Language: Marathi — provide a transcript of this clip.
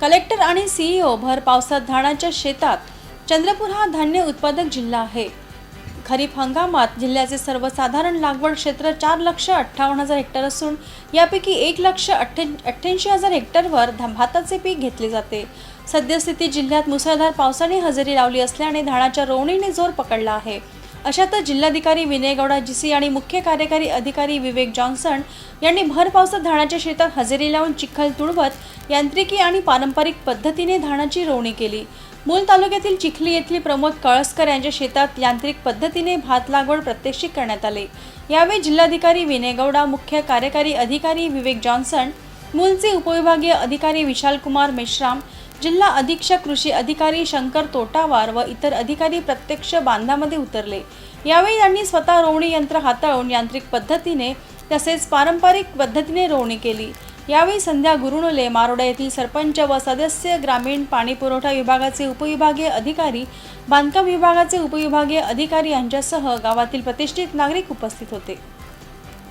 कलेक्टर आणि सीईओ भर पावसात धानाच्या शेतात. चंद्रपूर हा धान्य उत्पादक जिल्हा आहे. खरीप हंगामात जिल्ह्याचे सर्वसाधारण लागवड क्षेत्र चार लक्ष अठ्ठावन्न हजार हेक्टर असून यापैकी एक लक्ष अठ्ठे अठ्ठ्याऐंशी हजार हेक्टरवर धा- भाताचे पीक घेतले जाते. सद्यस्थिती जिल्ह्यात मुसळधार पावसाने हजेरी लावली असल्याने धानाच्या रोवणीने जोर पकडला आहे. अशातच जिल्हाधिकारी विनय गौडा जीसी आणि मुख्य कार्यकारी अधिकारी विवेक जॉन्सन यांनी भर पावसात धानाच्या शेतात हजेरी लावून चिखल तुडवत यांत्रिकी आणि पारंपरिक पद्धतीने धानाची रोवणी केली. मूल तालुक्यातील चिखली येथील प्रमोद कळसकर यांच्या शेतात यांत्रिक पद्धतीने भात लागवड प्रात्यक्षिक करण्यात आले. यावेळी जिल्हाधिकारी विनय गौडा मुख्य कार्यकारी अधिकारी विवेक जॉन्सन मूलचे उपविभागीय अधिकारी विशालकुमार मेश्राम जिल्हा अधीक्षक कृषी अधिकारी शंकर तोटावार व इतर अधिकारी प्रत्यक्ष बांधामध्ये उतरले. यावेळी त्यांनी स्वतः रोवणी यंत्र हाताळून यांत्रिक पद्धतीने तसेच पारंपरिक पद्धतीने रोवणी केली. यावेळी संध्या गुरुनुले मारोडा येथील सरपंच व सदस्य ग्रामीण पाणी पुरवठा विभागाचे उपविभागीय अधिकारी बांधकाम विभागाचे उपविभागीय अधिकारी यांच्यासह गावातील प्रतिष्ठित नागरिक उपस्थित होते.